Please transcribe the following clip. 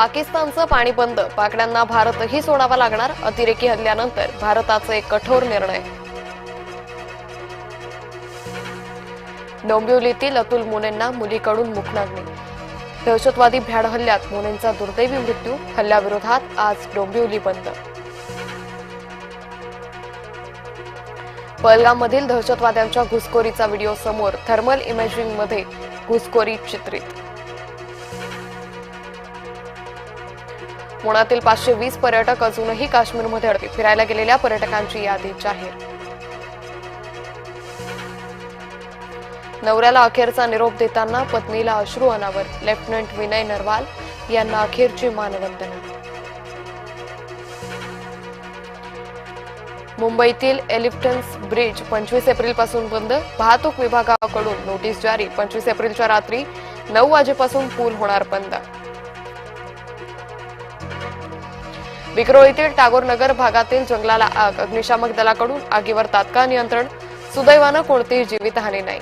पाकिस्तानचं पाणी बंद. पाकड्यांना भारतही सोडावा लागणार. अतिरेकी हल्ल्यानंतर भारताचा एक कठोर निर्णय. डोंबिवलीतील अतुल मुनेंना मुलीकडून मुखनाग्नी दहशतवादी भ्याड हल्ल्यात मुनेंचा दुर्दैवी मृत्यू. हल्ल्याविरोधात आज डोंबिवली बंद. पहलगाममधील दहशतवाद्यांच्या घुसखोरीचा व्हिडिओ समोर थर्मल इमेजिंगमध्ये घुसखोरी चित्रित. पुण्यातील पाचशे वीस पर्यटक अजूनही काश्मीरमध्ये अडके फिरायला गेलेल्या पर्यटकांची यादी जाहीर. नवऱ्याला अखेरचा निरोप देताना पत्नीला अश्रू अनावर. लेफ्टनंट विनय नरवाल यांना अखेरची मानवंदना. मुंबईतील एलिफ्टन्स ब्रिज पंचवीस एप्रिलपासून बंद. वाहतूक विभागाकडून नोटीस जारी. पंचवीस एप्रिलच्या रात्री नऊ वाजेपासून पूल होणार बंद. विक्रोळीतील टागोर नगर भागातील जंगलाला आग. अग्निशामक दलाकडून आगीवर तात्काळ नियंत्रण. सुदैवानं कोणतीही जीवितहानी नाही.